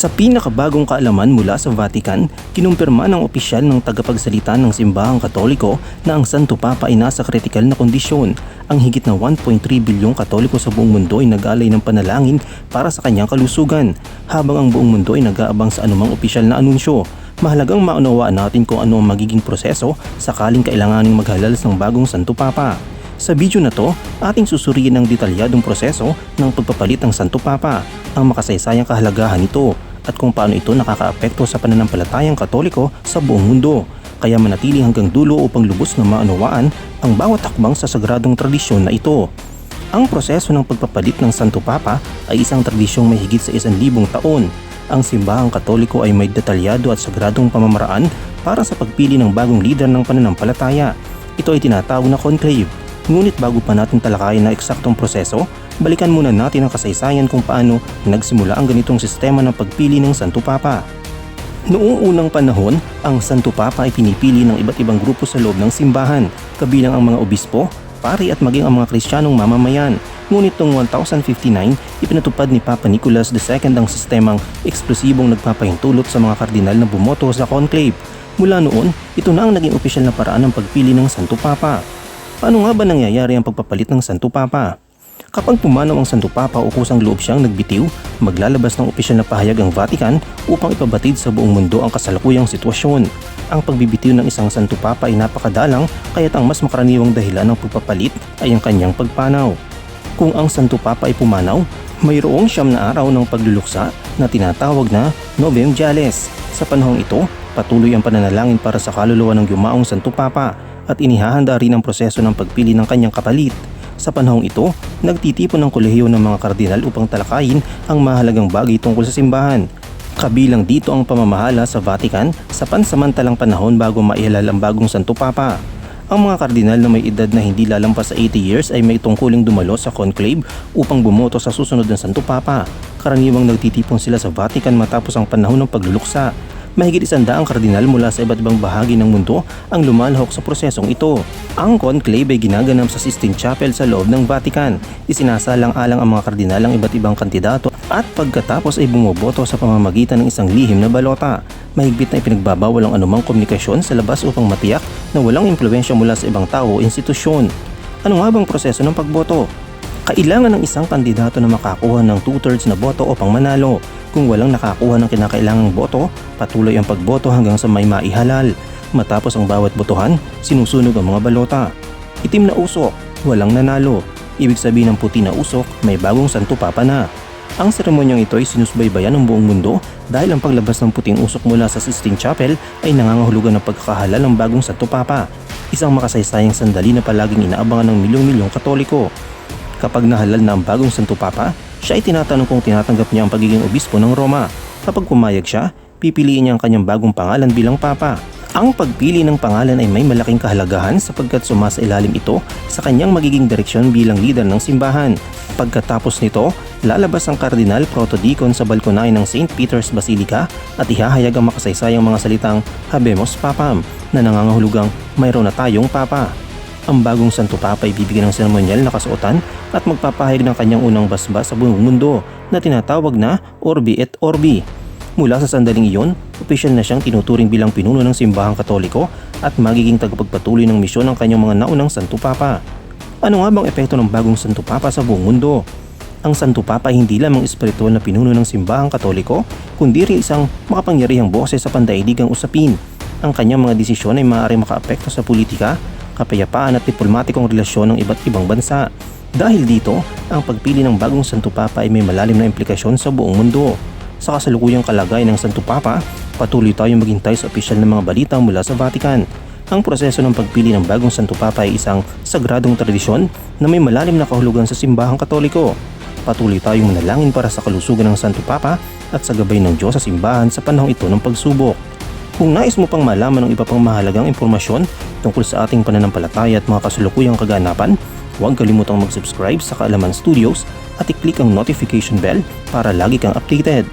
Sa pinakabagong kaalaman mula sa Vatican, kinumpirma ng opisyal ng tagapagsalita ng simbahang katoliko na ang Santo Papa ay nasa kritikal na kondisyon. Ang higit na 1.3 bilyong katoliko sa buong mundo ay nag-alay ng panalangin para sa kanyang kalusugan, habang ang buong mundo ay nag-aabang sa anumang opisyal na anunsyo. Mahalagang maunawaan natin kung ano ang magiging proseso sakaling kailanganing maghalalas ng bagong Santo Papa. Sa video na to, ating susuriin ang detalyadong proseso ng pagpapalit ng Santo Papa, ang makasaysayang kahalagahan nito, at kung paano ito nakakaapekto sa pananampalatayang katoliko sa buong mundo. Kaya manatili hanggang dulo upang lubos na maunawaan ang bawat hakbang sa sagradong tradisyon na ito. Ang proseso ng pagpapalit ng Santo Papa ay isang tradisyong may higit sa isang libong taon. Ang simbahang katoliko ay may detalyado at sagradong pamamaraan para sa pagpili ng bagong lider ng pananampalataya. Ito ay tinatawag na conclave Ngunit bago pa natin talakayin na eksaktong proseso, balikan muna natin ang kasaysayan kung paano nagsimula ang ganitong sistema ng pagpili ng Santo Papa. Noong unang panahon, ang Santo Papa ay pinipili ng iba't ibang grupo sa loob ng simbahan, kabilang ang mga obispo, pari at maging ang mga kristyanong mamamayan. Ngunit noong 1059, ipinatupad ni Papa Nicholas II ang sistemang eksplosibong nagpapahintulot sa mga kardinal na bumoto sa conclave. Mula noon, ito na ang naging opisyal na paraan ng pagpili ng Santo Papa. Paano nga ba nangyayari ang pagpapalit ng Santo Papa? Kapag pumanaw ang Santo Papa o kusang loob siyang nagbitiw, maglalabas ng opisyal na pahayag ang Vatican upang ipabatid sa buong mundo ang kasalukuyang sitwasyon. Ang pagbibitiw ng isang Santo Papa ay napakadalang kaya't ang mas makaraniwang dahilan ng pagpapalit ay ang kanyang pagpanaw. Kung ang Santo Papa ay pumanaw, mayroong siyam na araw ng pagluluksa na tinatawag na Novem Diales. Sa panahong ito, patuloy ang pananalangin para sa kaluluwa ng yumaong Santo Papa at inihahanda rin ang proseso ng pagpili ng kanyang kapalit. Sa panahong ito, nagtitipon ng kolehiyo ng mga kardinal upang talakayin ang mahalagang bagay tungkol sa simbahan. Kabilang dito ang pamamahala sa Vatican sa pansamantalang panahon bago maihalal ang bagong Santo Papa. Ang mga kardinal na may edad na hindi lalampas sa 80 years ay may tungkuling dumalo sa conclave upang bumoto sa susunod ng Santo Papa. Karaniwang nagtitipon sila sa Vatican matapos ang panahon ng pagluluksa mahigit isandaang kardinal mula sa iba't ibang bahagi ng mundo ang lumalhok sa prosesong ito. Ang conclave ay ginaganap sa Sistine Chapel sa loob ng Vatican. Isinasalang-alang ang mga kardinal ang iba't ibang kandidato at pagkatapos ay bumoboto sa pamamagitan ng isang lihim na balota. Mahigpit na ipinagbabawal ang anumang komunikasyon sa labas upang matiyak na walang impluensya mula sa ibang tao o institusyon. Ano nga bang proseso ng pagboto? Kailangan ng isang kandidato na makakuha ng two-thirds na boto upang manalo. Kung walang nakakuha ng kinakailangang boto, patuloy ang pagboto hanggang sa may maihalal. Matapos ang bawat botohan, sinusunog ang mga balota. Itim na usok, walang nanalo. Ibig sabihin ng puti na usok, may bagong santo papa na. Ang seremonyang ito ay sinusbaybayan ng buong mundo dahil ang paglabas ng puting usok mula sa Sistine Chapel ay nangangahulugan ng pagkakahalal ng bagong Santo Papa. Isang makasaysayang sandali na palaging inaabangan ng milyong-milyong katoliko. Kapag nahalal na ang bagong Santo Papa, siya ay tinatanong kung tinatanggap niya ang pagiging obispo ng Roma. Kapag pumayag siya, pipiliin niya ang kanyang bagong pangalan bilang Papa. Ang pagpili ng pangalan ay may malaking kahalagahan sapagkat sumasa ilalim ito sa kanyang magiging direksyon bilang leader ng simbahan. Pagkatapos nito, lalabas ang kardinal protodikon sa balkonahe ng St. Peter's Basilica at ihahayag ang makasaysayang mga salitang Habemos Papam na nangangahulugang mayroon na tayong Papa. Ang bagong Santo Papa ay bibigyan ng seremonyal na kasuotan at magpapahayag ng kanyang unang basbas sa buong mundo na tinatawag na Orbi et Orbi. Mula sa sandaling iyon, opisyal na siyang tinuturing bilang pinuno ng simbahang katoliko at magiging tagapagpatuloy ng misyon ng kanyang mga naunang Santo Papa. Ano nga bang epekto ng bagong Santo Papa sa buong mundo? Ang Santo Papa ay hindi lamang espiritual na pinuno ng simbahang katoliko, kundi rin isang makapangyarihang boses sa pandaigdigang usapin. Ang kanyang mga desisyon ay maaaring makaapekto sa politika, kapayapaan at diplomatikong relasyon ng iba't ibang bansa. Dahil dito, ang pagpili ng bagong Santo Papa ay may malalim na implikasyon sa buong mundo. Sa kasalukuyang kalagayan ng Santo Papa, patuloy tayong maghintay sa opisyal ng mga balita mula sa Vatican. Ang proseso ng pagpili ng bagong Santo Papa ay isang sagradong tradisyon na may malalim na kahulugan sa simbahang katoliko. Patuloy tayong manalangin para sa kalusugan ng Santo Papa at sa gabay ng Diyos sa simbahan sa panahong ito ng pagsubok. Kung nais mo pang malaman ng iba pang mahalagang impormasyon tungkol sa ating pananampalataya at mga kasulukuyang kaganapan, huwag kalimutang mag-subscribe sa Kaalaman Studios at i-click ang notification bell para lagi kang updated.